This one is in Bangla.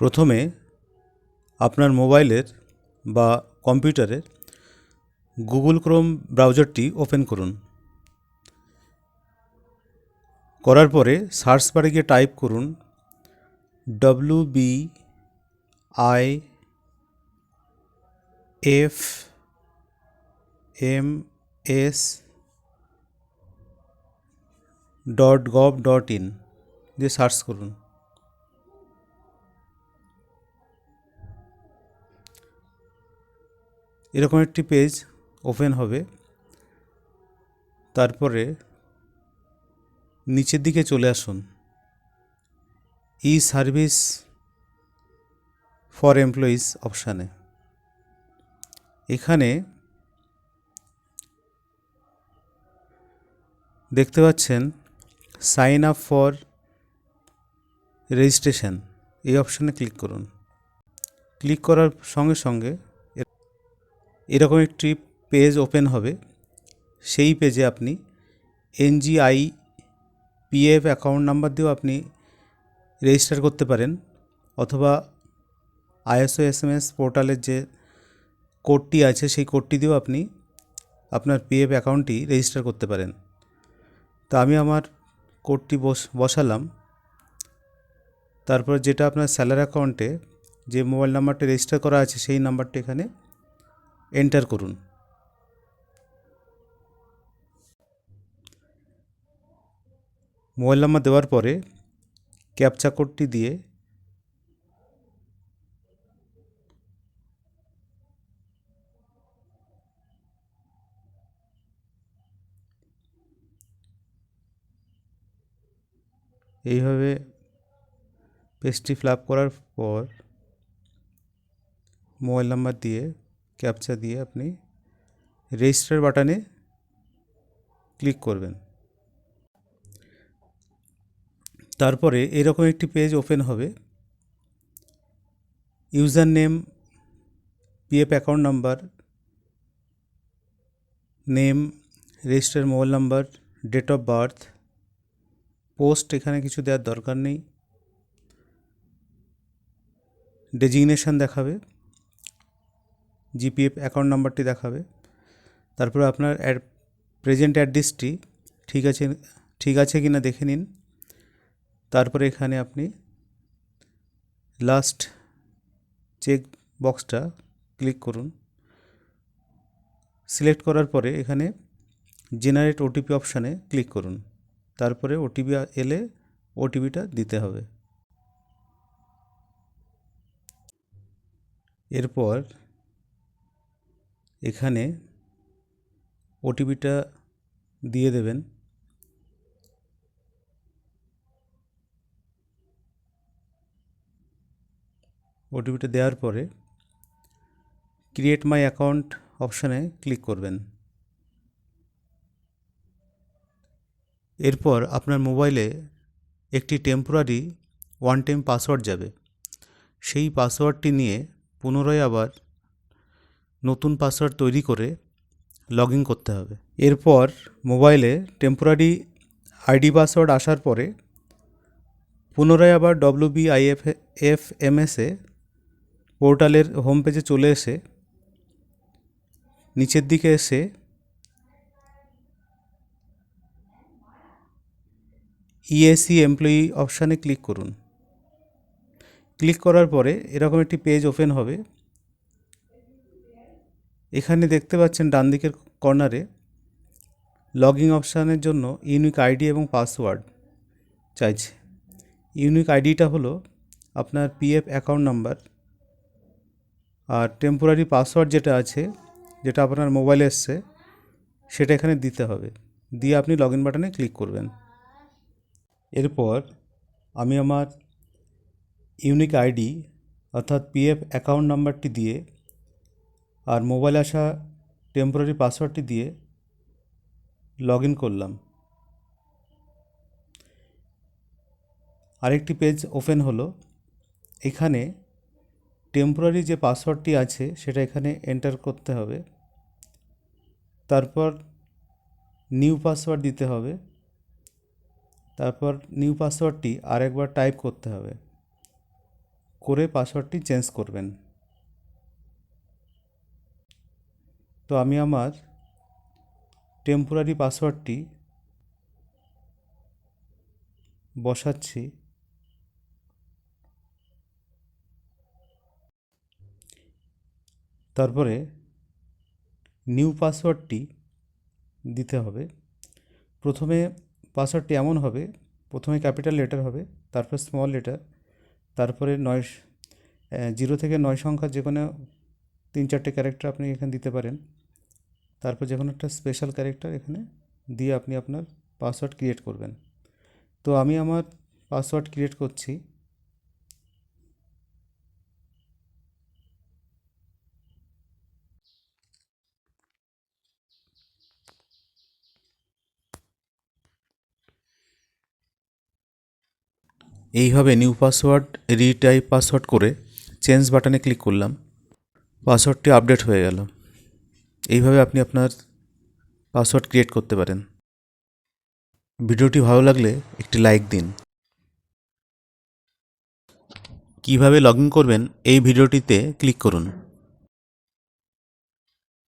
প্রথমে আপনার মোবাইলের বা কম্পিউটারের গুগল ক্রোম ব্রাউজারটি ওপেন করুন। করার পরে সার্চ বারে গিয়ে টাইপ করুন W B I F M S dot gov dot in দিয়ে সার্চ করুন। এরকম একটি পেজ ওপেন হবে। তারপরে নিচের দিকে চলে আসুন। ই সার্ভিস ফর এমপ্লয়িজ অপশানে। এখানে দেখতে পাচ্ছেন সাইন আপ ফর রেজিস্ট্রেশন। এই অপশানে ক্লিক করুন। ক্লিক করার সঙ্গে সঙ্গে এরকম একটি পেজ ওপেন হবে। সেই পেজে আপনি এনজিআই পিএফ অ্যাকাউন্ট নাম্বার দিয়েও আপনি রেজিস্টার করতে পারেন অথবা আইএসও এস এম এস পোর্টালের যে কোডটি আছে, সেই কোডটি দিয়েও আপনি আপনার পিএফ অ্যাকাউন্টটি রেজিস্টার করতে পারেন। তা আমি আমার কোডটি বস, বসালাম। তারপর যেটা আপনার স্যালারি অ্যাকাউন্টে যে মোবাইল নাম্বারটা রেজিস্টার করা আছে, সেই নাম্বারটা এখানে এন্টার করুন। মোবাইল নাম্বার দেওয়ার পরে ক্যাপচা কোডটি দিয়ে এইভাবে পেজটি ফিল আপ করার পর মোবাইল নাম্বার দিয়ে ক্যাপচা দিয়ে আপনি রেজিস্টার বাটনে ক্লিক করবেন। তারপরে এরকম একটি পেজ ওপেন হবে। User name PF account number name register mobile number date of birth post এখানে কিছু দেওয়ার দরকার নেই। ডেজিগনেশন দেখাবে। জিপিএফ অ্যাকাউন্ট নাম্বারটি দেখাবে। তারপরে আপনার অ্যাড প্রেজেন্ট অ্যাড্রেসটি ঠিক আছে ঠিক আছে কি না দেখে নিন। তারপরে এখানে আপনি লাস্ট চেক বক্সটা ক্লিক করুন। সিলেক্ট করার পরে এখানে জেনারেট ওটিপি অপশানে ক্লিক করুন। তারপরে ওটিপি এলে ওটিপিটা দিতে হবে। এরপর এখানে ওটিপিটা দিয়ে দেবেন। ওটিপিটা দেওয়ার পরে ক্রিয়েট মাই অ্যাকাউন্ট অপশানে ক্লিক করবেন। এরপর আপনার মোবাইলে একটি টেম্পোরারি ওয়ান টাইম পাসওয়ার্ড যাবে। সেই পাসওয়ার্ডটি নিয়ে পুনরায় আবার নতুন পাসওয়ার্ড তৈরি করে লগ ইন করতে হবে। এরপর মোবাইলে টেম্পোরারি আইডি পাসওয়ার্ড আসার পরে পুনরায় আবার W B I F F M এসে পোর্টালের হোম পেজে চলে এসে নিচের দিকে এসে ইএসি এমপ্লয়ি অপশানে ক্লিক করুন। ক্লিক করার পরে এরকম একটি পেজ ওপেন হবে। এখানে দেখতে পাচ্ছেন ডান দিকের কর্নারে লগইন অপশানের জন্য ইউনিক আইডি এবং পাসওয়ার্ড চাইছে। ইউনিক আইডিটা হলো আপনার পিএফ অ্যাকাউন্ট নাম্বার আর টেম্পোরারি পাসওয়ার্ড যেটা আছে, যেটা আপনার মোবাইলে এসছে, সেটা এখানে দিতে হবে। দিয়ে আপনি লগ ইন বাটনে ক্লিক করবেন। এরপর আমি আমার ইউনিক আইডি অর্থাৎ পিএফ অ্যাকাউন্ট নাম্বারটি দিয়ে আর মোবাইল আসা টেম্পোরারি পাসওয়ার্ডটি দিয়ে লগ ইন করলাম। আরেকটি পেজ ওপেন হলো। এখানে টেম্পোরারি যে পাসওয়ার্ডটি আছে, সেটা এখানে এন্টার করতে হবে। তারপর নিউ পাসওয়ার্ড দিতে হবে। তারপর নিউ পাসওয়ার্ডটি আরেকবার টাইপ করতে হবে। করে পাসওয়ার্ডটি চেঞ্জ করবেন। তো আমি আমার টেম্পোরারি পাসওয়ার্ডটি বসাচ্ছি। তারপরে নিউ পাসওয়ার্ডটি দিতে হবে। প্রথমে পাসওয়ার্ডটি এমন হবে, প্রথমে ক্যাপিটাল লেটার হবে, তারপর স্মল লেটার তারপরে নয় জিরো থেকে নয় সংখ্যার যে কোনো তিন চারটে ক্যারেক্টার আপনি এখানে দিতে পারেন। তারপর যে কোনো একটা স্পেশাল ক্যারেক্টার এখানে দিয়ে আপনি আপনার পাসওয়ার্ড ক্রিয়েট করবেন। তো আমি আমার পাসওয়ার্ড ক্রিয়েট করছি। এইভাবে নিউ পাসওয়ার্ড রিটাইপ পাসওয়ার্ড করে চেঞ্জ বাটনে ক্লিক করলাম। পাসওয়ার্ডটি আপডেট হয়ে গেল। এইভাবে আপনি আপনার পাসওয়ার্ড ক্রিয়েট করতে পারেন। ভিডিওটি ভালো লাগলে একটি লাইক দিন। কীভাবে লগ করবেন এই ভিডিওটিতে ক্লিক করুন।